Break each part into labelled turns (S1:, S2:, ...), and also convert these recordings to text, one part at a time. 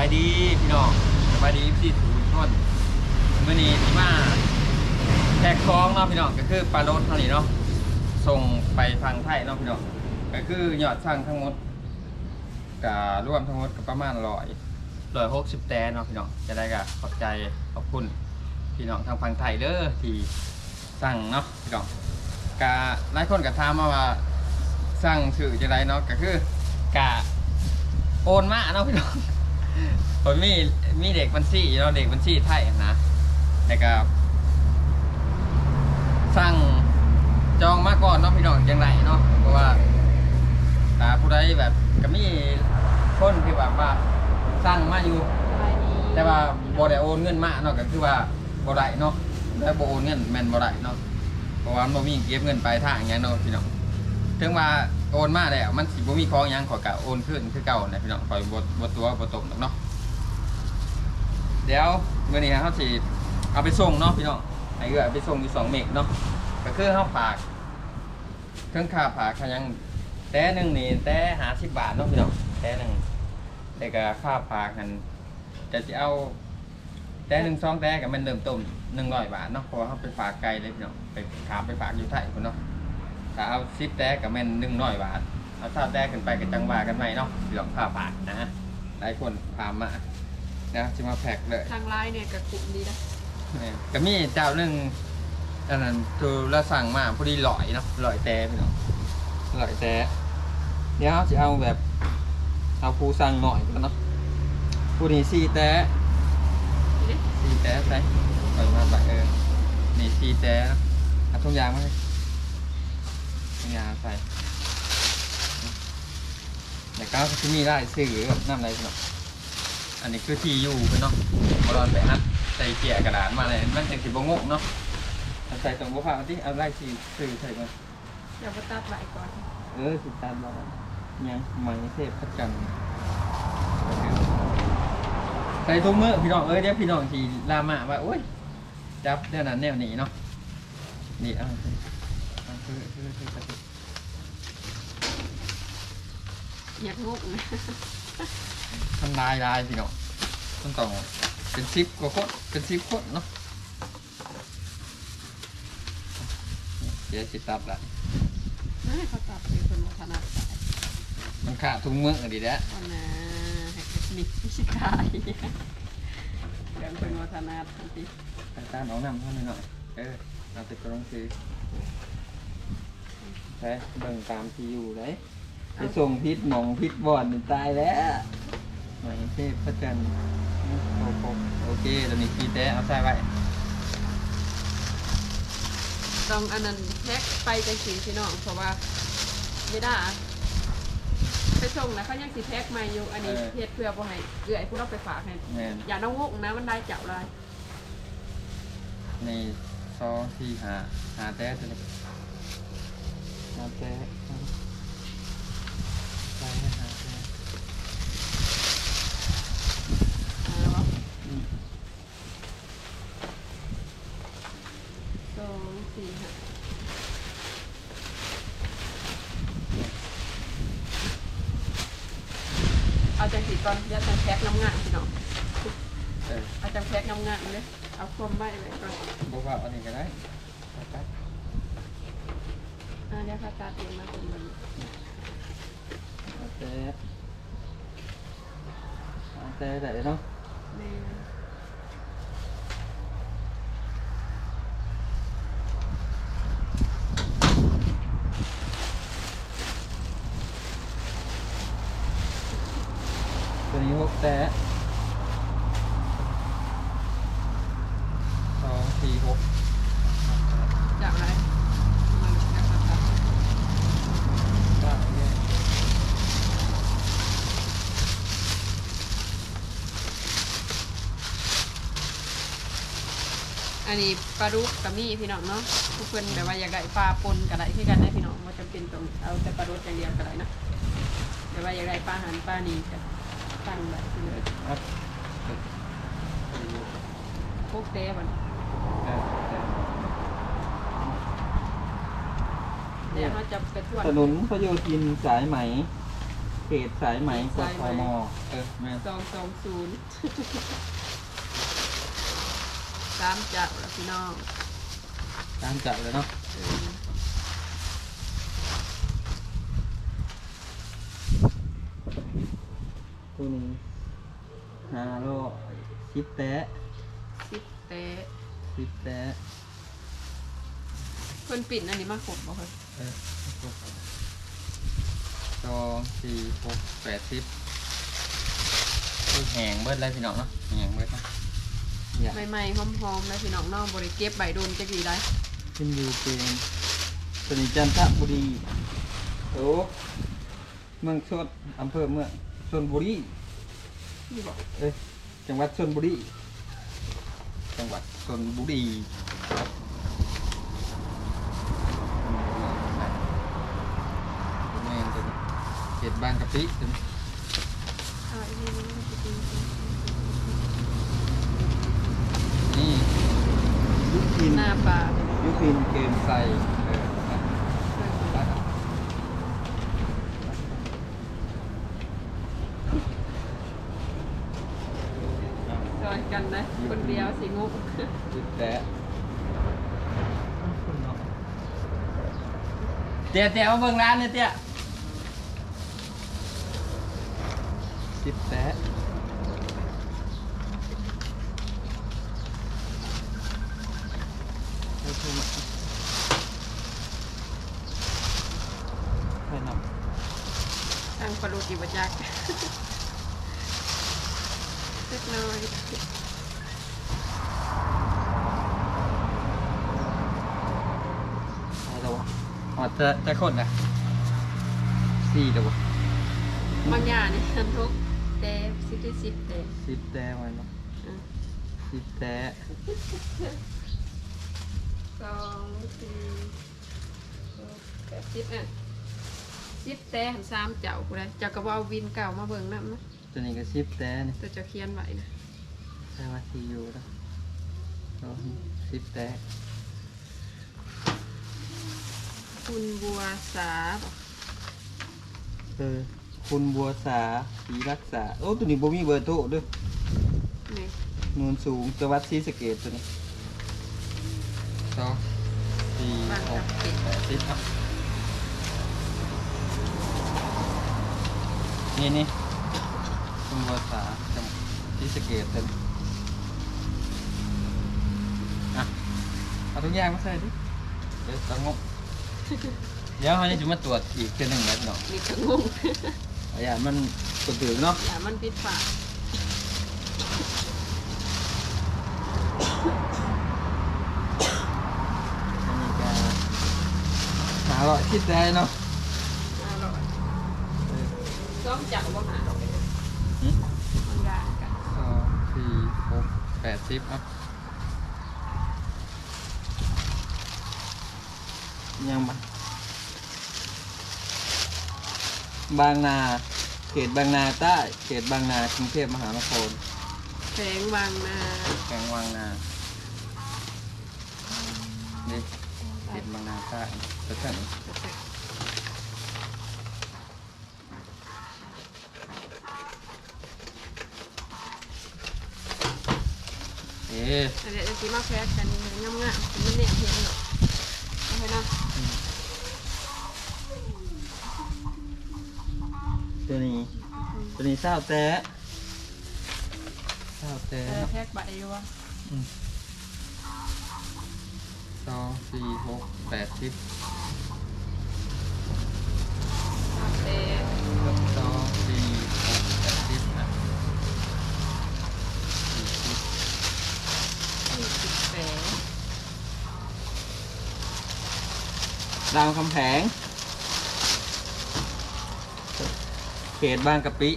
S1: บายดีพี่น้องสบายดีพี่ทุกคนมื่อนี้ที่มาแทกคล้องเนาะพี่น้องก็คือปลาโรสเท่านี้เนาะส่งไปทางไทยเนาะพี่น้องก็คือยอดสั่งทั้งหมดกับรวมทั้งหมดก็ประมาณร้อยร้อยหกสิบแตนเนาะพี่น้องจะได้ก็ขอบใจขอบคุณพี่น้องทางฝั่งไทยเด้อที่สั่งเนาะพี่น้องกะหลายคนก็ถามมาว่าสั่งสื่อจะไรเนาะก็คือกะโอนมาเนาะพี่น้อง ผมมีมีเด็กบัญชีเราะเด็กบัญชีไทยนะแล้วก็สั่งจองมาก่อนเนาะพี่น้องจังไรเนาะเพราะว่าอ่าผู้ใดแบบก็มีคนที่แบบว่าสั่งมาอยู่ แต่ว่าบ่ได้โอนเงินมาเนาะก็คือว่าบ่ได้เนาะแล้วบ่โอนเงินแม่นบ่ได้เนาะเพราะว่ามันบ่มีเก็บเงินปลายทางอย่างเงี้ยเนาะพี่น้องถึงว่าโอนมาแล้วมันสิบ่มีของหยังขอยก็โอนคืนคือเก่านะพี่น้องขอยบ่บ่ตัวบ่ตกหรอกเนาะ เดี๋ยวมื่อนี้เขาสิเอาไปส่งเนาะพี่น้องไอ้เอื้อเอาไปส่งอยู่สองเมกเนาะก็คือเขาฝากเครื่องค่าฝากขยังแต่หนึ่งนี่แต่หาสิบบาทเนาะพี่น้องแต่หนึ่งแต่ก็ค่าฝากกันจะจะเอาแต่หนึ่งสองแต่กับมันเริ่มต้นหนึ่งร้อยบาทเนาะพราะว่าเขาไปฝากไกลเลยพี่น้องไปขาไปฝากอยู่ไทยคนเนาะถ้าเอาสิบแต่กับมันหนึ่งร้อยบาทเอาถ้าแต่ขึ้นไปกับจังหวากันไหมเนาะพี่น้องค่าฝากนะหลายคนถามา นะจะมาแพ็กเลย
S2: ทางไลน์เนี่ยกับกลุ่มดีนะ
S1: เนี่ยก็มีเจ้าหนึ่งอันนั้นคือเราสั่งมาพอดีลอยเนาะลอยแต่พี่น้องลอยแต่เดี๋ยวเราจะเอาแบบเอาผู้สั่งหน่อยกันเนาะผู้นี้สี่แต่
S2: นี่
S1: สี่แต่ใส่ปล่อยมาแบบเออนี่สี่แต่เนาะเอาทุกอย่างมาให้ทุกอย่างใส่เดี๋ยวก็จะมีได้ซื้อน้ำอะไรพี่น้อง อันนี้คือที่อยู่เพิ่นเนาะบอลไปอัดใส่เกียร์กระดาษมาเลยมันจะสิบงกเนาะเอาใส่ตรงบุฟเฟ่ที่เอาไล่สีซื้อใส่มา
S2: เดี๋ยวไปตัดไหลก่อน
S1: เออสิตามมายังไม่เทพพัดกันใส่ทุกมือพี่น้องเอ้ยเดี๋ยวพี่น้องทีลามาว่าโอ้ยจับเดี๋ยวนั้นแนวนี้เนาะนี่เอาเอาคือคือคือคือ
S2: อยากงกนะ
S1: ทำลายลายพี่น้องต้องต้องเป็นซิปกว่าคนเป็นซิปคนเนาะเดี๋ยวจิตับละ
S2: ไม่ให้เขาตัดเป็นคนวัฒนศาสตร์
S1: มันขาดทุกมือดีแล้ว
S2: วันนะให้เทคนิควิชกายเรื่องเป็นวัฒนศาสตร์ทันที
S1: ไปตามน้องนำเท่านี้หน่อย เออเอาติดกระดองซื้อใช่เบิ่งตามที่อยู่เลย ไปส่งพิษหมองพิษบอดนี่ตายแล้วหน่อยเทพพระจันทร์โอเคโอเคตอนนี้กีแต่เอาใส่ไว้
S2: ต้องอันนั้นแพ็คไปจังสีพี่น้องเพราะว่าไม่ได้ไปส่งนะเขายังสิแพ็คมาอยู่อันนี้เพจเพื่อบ่ให้เอื้อยผู้เราไปฝากให้
S1: แม่น
S2: อย่าน้องงกนะมันได้เจ้าลาย
S1: ในซองที่หาหาแต่ตัวนี้หาแต่ใส
S2: องสี่ห้าเอาจังสีก่อนอย่าจังแพ็คน้ำงานพี่น้อง
S1: เออ
S2: เอาจังแพ็คน้ำงาเลยเอาความใบไว้ก่อน
S1: บอกว่าอันนี้ก็ได้ไป
S2: อ่าเดี๋ยวเขาตัดเองมาเป็นแบบ
S1: หาแต่หาแต่ได้เนาะ
S2: นี้
S1: ตัวนี้หกแต่สองสี่หก
S2: จากอะไรมันนะครับตัด
S1: เก้าเนี่ย
S2: อั นนี้ปลาดุกกับมี่พี่น้องเนาะทุกคนแบบว่าอยากได้ปลาปนกับอะไรที่กันได้พี่น้องว่าจะเป็นตรงเอาแต่ปลาดุกอย่างเดียวก็ได้นะแต่ว่าอยากได้ปลาหันปลานี่ก็ตั้งแบบนี้เลย
S1: ครับ
S2: พวกเต้บัน
S1: เออเออ
S2: เดี๋ยวเขาจะไปทวด
S1: ถนนพระโยธินสายไหมเขตสายไหมก
S2: สาย
S1: ท
S2: ไหม
S1: มเออแม่น
S2: สองสองศูนย์ สามจับแล้วพี่น้อง
S1: ตามจับเลยเนาะ
S2: เออ
S1: ตัวนี้ฮาโลสิบแตะ
S2: สิบเตะ
S1: สิบแตะ
S2: เพิ่นปิดอันนี้มาขบบ่เพิ่น
S1: เออสองสี่หกแปดสิบคือแหงเบิดเลยพี่น้องเนาะแหงเบิดเนาะ อย่า
S2: ใหม่ๆหอมๆแล้วพี่น้องน้องบริเก็บใบโดนจะกี่ได้
S1: ขึ้นอยู่เป็นสนิทจันทบุรีโอ้เมืองชนอำเภอเมืองชนบุรี
S2: นี่บอก
S1: เอ้ยจังหวัดชนบุรีจังหวัดชนบุรีแม่นตัวนี้เขตบางกะปิตัวนี้
S2: อะไรนี่มันจะเป็น
S1: นี่ยุพิ น
S2: หน้าปลา
S1: ยุพินเกมไซเออ
S2: จอยกันนะ คนเดียวสิงก
S1: จุดแตะเตี้ยเตี้ยมาเบิ่งร้านเนี่ยเตี้ยสิบแตะให้โทรมาให้นำ
S2: ทางปลาลูกิบจักเล็กน้ อย
S1: อะไรตัววะอ๋อจะจะคนนะสี่ตัววะ
S2: บางอย่างนี่ฉันทุกแต่สิบได้สิบแต่
S1: สิบแต้ไว้เนาะ
S2: อะ
S1: สิบแต้
S2: สองสี่หกแปดสิบอะสิบแต่หันสามเจ้ากูได้เจ้าก็บเอาวินเก่ามาเบิ่งน้ำนะ
S1: ตัวนี้ก็สิบแต้นี่
S2: ตัวเจ้าเขียนไว้นะ
S1: ใช่ว่าที่อยู่แล้วก็สิบแต้
S2: คุณบัวสาบอก
S1: เออคุณบัวสาศรีรักษา โอ้ตัวนี้บ่มีเบอร์โทรเด้วย
S2: นี่
S1: นูนสูงจังหวัดศรีสะเกษตัวนี้สองสี่
S2: บาง
S1: ห
S2: กับ
S1: ก
S2: ปิด
S1: แปดสิบครับนี่นี่คุณบัวสาจังหวัดศรีสะเกษตัวนี้อะ เอาทุกอย่างมาใส่ดิเดี๋ยวต้องงบเดี๋ยวเขาจะมาตรวจอีกเทื่อหนึ่งแล้วเนาะ
S2: นี่ก็งง
S1: อาอย่ามันกดตื่นเนาะ
S2: อย่ามันปิดฝา
S1: อันนี้ก็หาร้อยคิดได้เนาะ
S2: อร่อยซ้อมจับบ่หาดอกเลย
S1: หึ
S2: มันยากกัน
S1: สองสี่หกแปดสิบอะยังบ้าง บางนา เขตบางนาใต้ เขตบางนากรุงเทพมหานคร
S2: แสงบางนา
S1: แขวงวังนานี่เขตบางนาใต้แล้วกันเอ๊ะ
S2: แต่เดี๋ยวจะกินมาแพ้กันงามงามๆมันเนี่ยเห็นหรอกเอาไปนะ
S1: ตัวนี้ ตัวนี้เศร้าแต้เศร้าแต้
S2: เออแท็กใบอยู่วะ
S1: สองสี่หกแปดสิบ
S2: เตะ
S1: สองสี่หกแปดสิบอะสี่สิบ
S2: ยี่สิบแปด
S1: รามคำแผง เขตบางกะปิ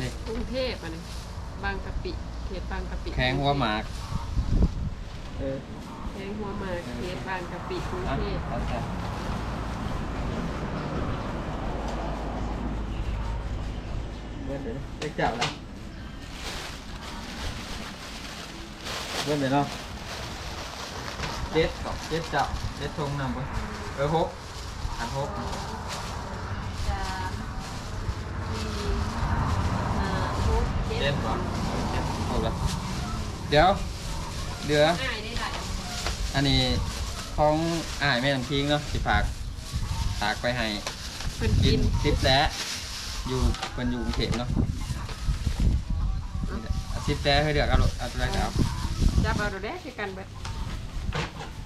S1: นี่
S2: กรุงเทพอะนี่บางกะปิเขตบางกะปิ
S1: แข้งหัวหมากเออ
S2: แข้งหัวหมากเขตบางกะปิกรุง
S1: อะ
S2: เทพ
S1: เอาใส่เบิ้ลเดี๋ยวได้จับแล้วเบิ้ลเดี๋ยวเนาะเจ็ดกับเจ็ดจับเจ็ดทงนำไปเออหกอันหก
S2: สามส
S1: จ็ดวะเจ็ดถูกแล้วเดี๋ยว เหลือ
S2: ง่ายได้หลาย
S1: อันนี้ของอ่ายแม่น้ำพิงเนาะสิฝากฝากไปให้
S2: เพิ่น
S1: กิ
S2: กิ
S1: น
S2: น
S1: ซิปแล้อยู่เป็นอยู่กรุงเทพเนาะซิปแล้ให้เดือกเอาลูกเอาตัวแรกเอา
S2: จับเอาดูได้คือกันเบิด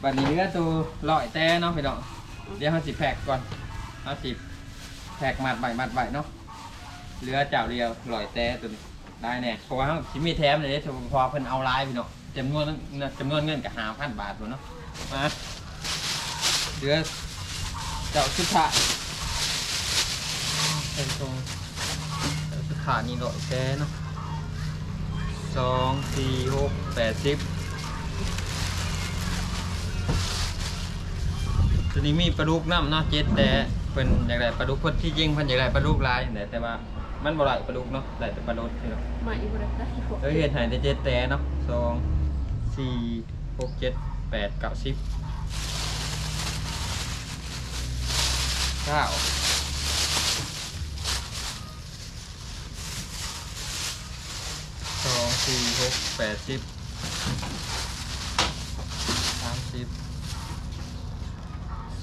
S1: บัดนี้เหลือตัวลอยแต่เนาะพี่น้องเดี๋ยวเราสิแพ็กก่อนเอาสิแพ็กมัดใบมัดใบเนาะ เหลือเจ้าเดียวลอยแต่ตัวนี้ได้แน่เพราะว่าเราสิมีแถมเลยเฉพาะเพิ่นเอาลายพี่น้องจำนวนจำนวนเงินกับห้าพันบาทพุ่นเนาะมาเหลือเจ้าสุดท้ายเป็นตรงเจ้าสุดท้ายนี่ลอยแต่เนาะสองสี่หกแปดสิบตัวนี้มีปลาดุกน้ำเนาะเจ็ดแต่เป็นอย่างไรปลาดุกพิ่นที่จริงเพิ่นอย่างไรปลาดุกลายแต่แต่ว่า มันบ่ไหลปลาดุกเนาะไหลแต่ปลาดุกพี่น้อง
S2: ใหม่บ่ได้ได้
S1: เอ้ยเฮ็ดให้ได้เจ็ดแต่เนาะสองสี่หกเจ็ดแปดเก้าสิบเก้าสองสี่หกแปดสิบสามสิบ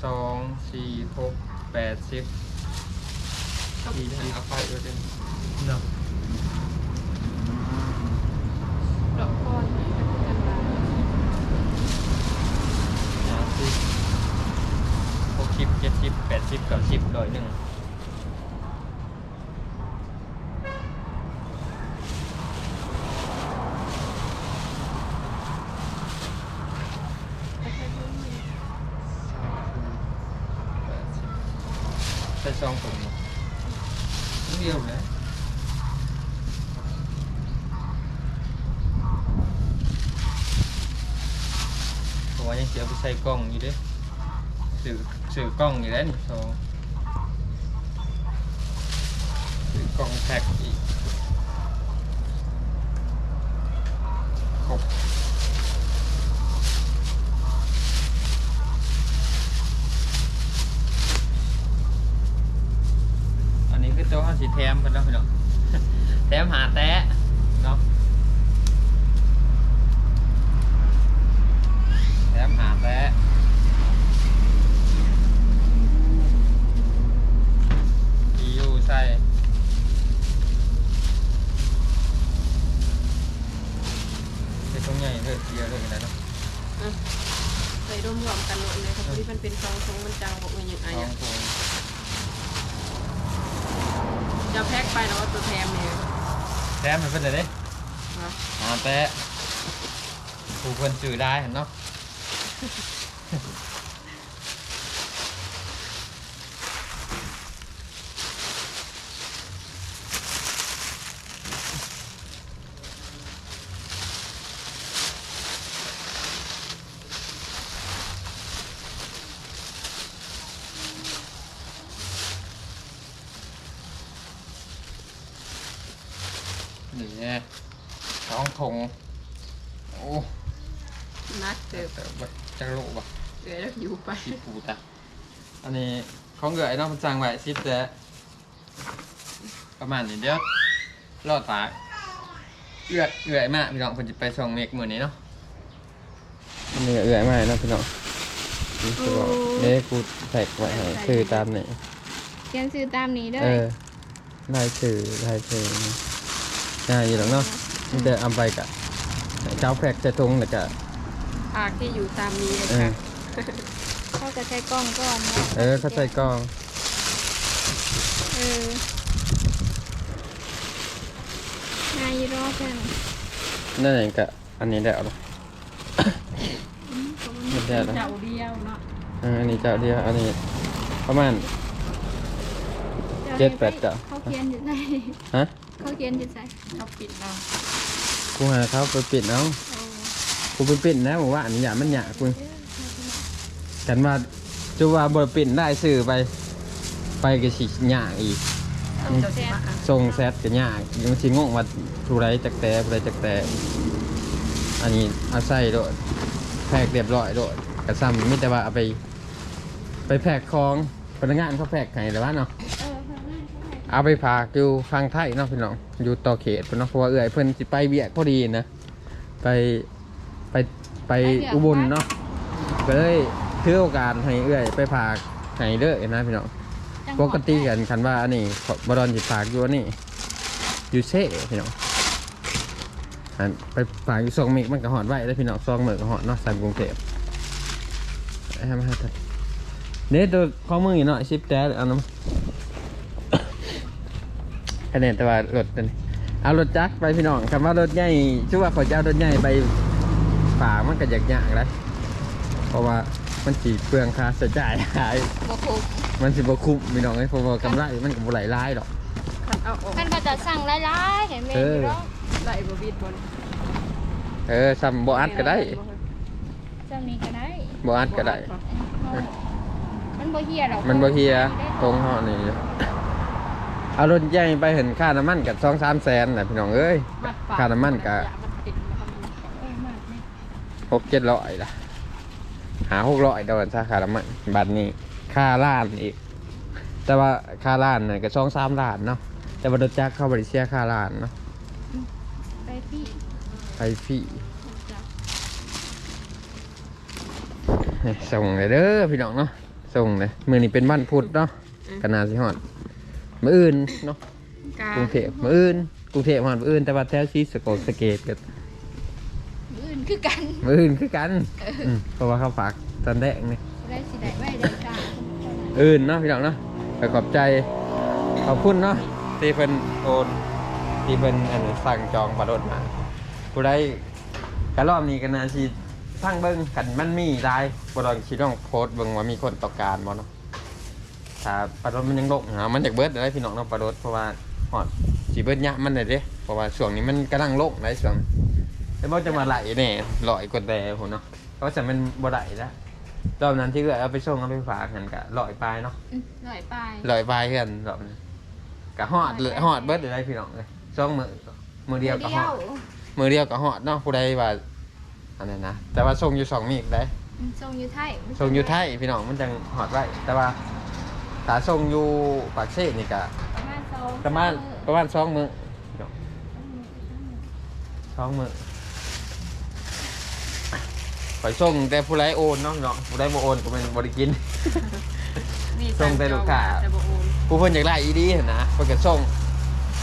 S1: สองสี่หกแปดสิบ สี่สิบเอาไปด้วยกันเนาะ
S2: ดอกคอนนี่ก็คือกันบา
S1: สามสิบหกสิบเจ็ดสิบแปดสิบเก้าสิบร้อยหนึ่ง
S2: ใช้เพิ่มนี่
S1: แปดสิบใส่ซองผมเนาะนิดเดียวเลยผมว่ายัง เสียไปใส่กล้องอยู่เด้สื่อสื่อกล้องอยู่แล้วนี่ซองสื่อกล้องแพ็กอีกครบ อันนี้คือตัวห้าสีแถมกันแล้วพี่น้องแถมหาแตะเนาะแถมหาแตะอียูใส่เป็นตรงใหญ่เลยเดียวเลยนะเนาะ
S2: อะใส่รวมๆกันหมดเลยครับที่มันเป็นซองทรงมันจังบอกว่าอย่างไร
S1: สอ
S2: อะ
S1: งคน
S2: จะแพ็คไปแล้วว่าตัวแถมเนี่ย
S1: แถมมันเป็นอะไรเด้
S2: เนาะ
S1: หาแตะผู้คนสื่อได้เห็นเนาะ นี่ไงท้องทง โอ้
S2: นักเติบ
S1: เติบไปจักรโลบะ
S2: เดี๋ยวเราอยู่ไป
S1: สิปูตะอันนี้ของเกิดไอ้น้องมันสั่งไว้สิบแต่ประมาณนี้เดี๋ยวรอดตากเอื้อยเอื้อยมากพี่น้องคนจะไปส่งเมกมือนี้เนาะอันนี้เอื้อยมากเนาะพี่น้องนี่คือบอกเด้กูแท็กไว้ให้คือตามนี่
S3: เขียนซื้อตามนี้เด้
S1: เอ
S3: อ
S1: อลายชื่อลายชื่อง่ายอยู่หรอกเนาะนี่แต่เอาไปกะ เจ้าแพกจะทงแล้วก็
S2: ภาคที่อยู่ตามนี้เลย
S1: เออ
S2: ค่ะ
S3: เขาจะใช้กล้องก่อนนะ
S1: เออเข้าใจกล้อง
S3: เออง่ายอยู่รอบกัน
S1: นั่นเองก็อันนี้ได้เอาละไม่ได้แล้ว
S2: เจ้าเดียวเนาะ
S1: เอออันนี้เจ้าเดียวอันนี้ประมาณ
S3: จ้า
S1: เจ็ดแปดจ้ะ
S3: เขาเขียนอยู่ใส่
S1: ฮะ
S3: เขาเขียนอยู่ใส่
S2: เขาปิดเรา
S1: กูหาเขาไปปิดเอา
S3: โอ้
S1: กูไปปิดนะบอกว่าอันนี้อย่ามันหยากู
S3: เด้อ
S1: กันว่าจะว่าบ่ปิดได้สื่อไป ไปก็สิหยาอีก
S2: ต้องเจ้าสิมาอะ
S1: ส่งแซดก็ยากยังสิงงว่าผู้ไรจักแต่ผู้ไรจักแต่ อันนี้เอาใส่โดดแพกเรียบร้อยโดดกระซ้ำไม่แต่ว่าเอาไป ไปแพกของพนักงานเขาแพกให้แต่ว่าเนาะ
S3: เออพนักงานเขาให้
S1: เอาไปฝากอยู่ฟังไทยเนาะพี่น้องอยู่ต่อเขตพุ่นเนาะเพราะว่าเอื้อยเพิ่นสิไปเวียกพอดีนะไปไปไปอุบลเนาะก็เลยถือโอกาสให้เอื้อย ไปฝากให้เด้อนะพี่น้อง
S3: จังห
S1: ป
S3: วัด
S1: กติกันคันว่าอันนี้บดอนสิฝากอยู่อันนี่อยู่เซ่พี่น้องอันไปฝากอยู่ซองมิกมันก็หอดไว้แล้วพี่น้องซองเหมือนก็หอดเนาะสั่งกรุงเทพให้มาให้ทันเน็ตตัวข้อมืออีกหน่อยชิปแต้เอาน้ำ คะแนนแต่ว่ารถตัวนี้เอารถจักรไปพี่น้องคำว่ารถใหญ่ชื่อว่าเขาจะเอารถใหญ่ไปฝากมันก็ยากยากๆแล้วเพราะว่ามันสีเปลืองค่าใช้จ่ายหลาย
S3: บ่คุ้ม
S1: มันสิบ่คุ้มพี่น้องไอ้เพราะว่ากำไรมันก็บ่ไหลหลายดอก
S2: คันเอาออก
S3: คันก็จะสั่งหลายๆเห็นไหม
S1: เออ
S3: พี่น้อง
S2: ได้บ่บิดบน
S1: เออซ้ำบ่อัดก็ได้
S3: จะมีก็ได้
S1: บ่อัดก็ได้
S3: มันบ่เฮียหรอก
S1: มันบ่เฮียตรงห่อนี่ เอารถใหญ่ไปเห็นค่าน้ำมันกับสองสามแสนแหละพี่น้องเอ้ยค่าน้ำมันก็
S3: เออมากเลย
S1: หกเจ็ดร้อยละหาหกร้อยดอนซะค่าน้ำมันบัตรนี้ค่าล้านอีก แต่ว่าค่าล้านเนี่ยก็สองสามล้านเนาะแต่ว่ารถจักรเข้าบริเชียค่าล้านเนาะ
S3: ไปพี่
S1: ไปพี่
S3: จ้ะ
S1: นี่ส่งเลยเด้อพี่น้องเนาะส่งเลยมือนี้เป็นวันพุธเนาะกันนาสิฮอด มื้ออื่นเนาะกรุงเทพมื้ออื่นกรุงเทพฮอดมื้ออื่นแต่ว่าแถวซีสโกสเกตกัน
S3: อื่นคือกัน
S1: มื้ออื่นคือกันมเพราะว่าเขาฝากตันแดงนี่
S3: ได้สิได้ไว้ได้จ้า
S1: อื่นเนาะพี่น้องเนาะไปขอบใจขอบคุณเนาะที่เพิ่นโอนที่เพิ่นอันสั่งจองประรถมาผู้ใดกะรอบนี้ก็น่าสิทั้งเบิ่งกันมันมีหลายบ่ต้องสิต้องโพสต์เบิ่งว่ามีคนต้องการบ่เนาะ ถ้าประรถมันยังลงหามันอยากเบิดได้พี่น้องเนาะประรถเพราะว่าฮอดสิเบิดยะมันได้เด้เพราะว่าช่วงนี้มันกำลังลงได้ช่วงแต่บ่จะมาไหลแน่ลอยกว่าแต่พุ่นเนาะเพราะจะมันบ่ไหลแล้วรอบนั้นที่เกิดเอาไปส่งเอาไปฝากกันก็ลอยปลายเนาะ
S3: อืมหน่อยไป
S1: ลอยไปเพื่อนรอบนี้กะฮอดเลยฮอดเบิดเลยพี่น้องเลยสองมือมือเดียวก็ฮอดมือเดียวก็ฮอดเนาะผู้ใดว่าอันนั้นนะแต่ว่าส่งอยู่สองมีกได้
S3: อืมส่งอยู่ไทย
S1: ส่งอยู่ไทยพี่น้องมันจังฮอดไว้แต่ว่า ถ้าส่งอยู่ปากเซ่นี่ก็
S3: ประมาณสอง
S1: ประมาณประมาณสองมือพี่น้องสองมือไปส่งแต่ผู้ใดโอนเนาะพี่น้องผู้ใดบ่โอนก็เป็นบ่ได้กิน
S2: มี
S1: ส่งแต่ลูกค้า
S2: แต่บ่โอน
S1: ผู้เพิ่นอยากได้อีดีหั่นนะเพิ่นก็ส่ง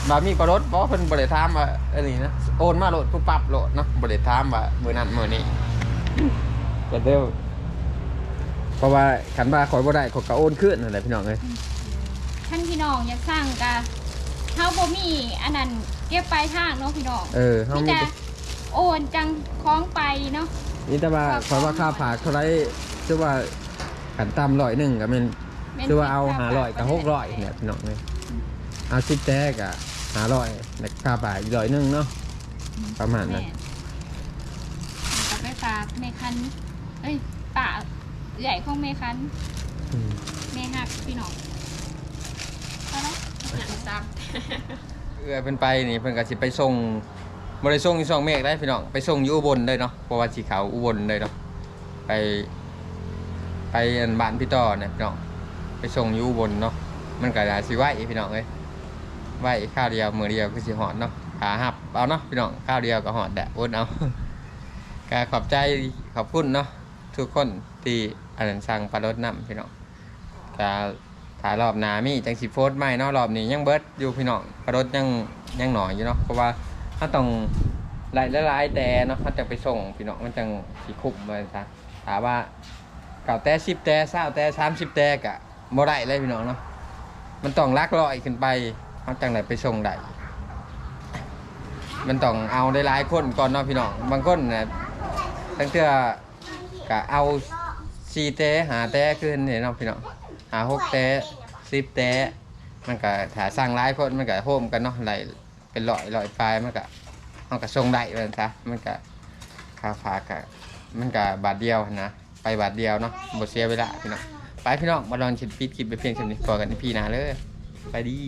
S1: บามีประรถเพราะเพิ่นบ่ได้ถามว่าอันนี้นะโอนมาโหลดผู้ปรับโหลดเนาะบ่ได้ถามว่ามื้อนั้นมื้อนี้ก็เด้อ เพราะว่าคันว่าข่อยบ่ได้ข่อยก็โอนคืนนั่นแหละพี่น้องเอ้ย
S3: ท่านพี่น้องอยากสั่งกะเฮาบ่มีอันนั้นเก็บปลายทางเนาะพี่น้อง
S1: เออเฮา
S3: มี
S1: มี
S3: แต่
S1: แต่
S3: โอนจังคล้องไปเนาะ
S1: มีแต่ว่าข่อยว่าค่าฝากเท่าไหร่ชื่อว่าขันต่ำร้อยหนึงก็แม่น
S3: แม่น
S1: ชื่อว่าเอา
S3: สิบ
S1: หาร้อยกับหกร้อยเนี่ยพี่น้องเอ้ยเอา10แท้ก็หาร้อยแล้วค่าฝากอีกร้อยหนึงเนาะ ประมาณนั้น
S3: แม่กลับไปฝากแม่คัน เอ้ยป่า ใหญ่ของแม่คัน
S1: อืม
S3: แม่หักพี่น้องเอาละ
S2: อย่างซ้
S1: เออเป็นไปนี่เพิ่นก็สิไปส่งบ่ได้ส่งอยู่สองเมฆได้พี่น้องไปส่งอยู่อุบลเลยเนาะเพราะว่าสิเขาอุบลเลยเนาะไป ไปอันบ้านพี่ต่อเนี่ยพี่น้องไปส่งอยู่อุบลเนาะมันก็น่าสิไหวพี่น้องเอ้ยไหวข้าวเดียวมื้อเดียวคือสิฮอดเนาะขาหับเอาเนาะพี่น้องข้าวเดียวก็ฮอดแดะโอนเอา ก็ขอบใจขอบคุณเนาะทุกคนที่ อันนั้นสั่งปลารสน้ำพี่น้องก็ถ่ายรอบหนามีจังสิโพสต์ใหม่นาะรอบนี้ยังเบิร์ดอยู่พี่น้องปลารสยังยังหน่อยอยู่เนาะเพราะว่าถ้าต้องหลายละลายแต่เนาะถ้าจะไปส่งพี่น้องมันจังสิคุ้มเลยซะถามว่าเก่าแต่สิบแต่เศร้าแต่สามสิบแต่กะบ่ได้เลยพี่น้องเนาะมันต้องลักลอยขึ้นไปเขาจังไหนไปส่งได้มันต้องเอาได้หลายคนก่อนเนาะพี่น้องบางคนน่ะตั้งเทื่อกะเอา สี่เตะหาเตะขึ้นเนี่ยเนาะพี่น้องหาหกเตะสิบเตะมันก็ถ้าสร้างหลายคนมันก็โฮมกันเนาะไหลเป็นลอยลอยปลายมันก็มันก็ทรงได้เลยซะมันก็คาฝากกะมันก็บาทเดียวนะไปบาทเดียวเนาะบ่เสียเวลาพี่น้องไปพี่น้องมาลองชิดปิดคลิปไปเพียงเท่านี้พอกันในพี่นาเลยไปดี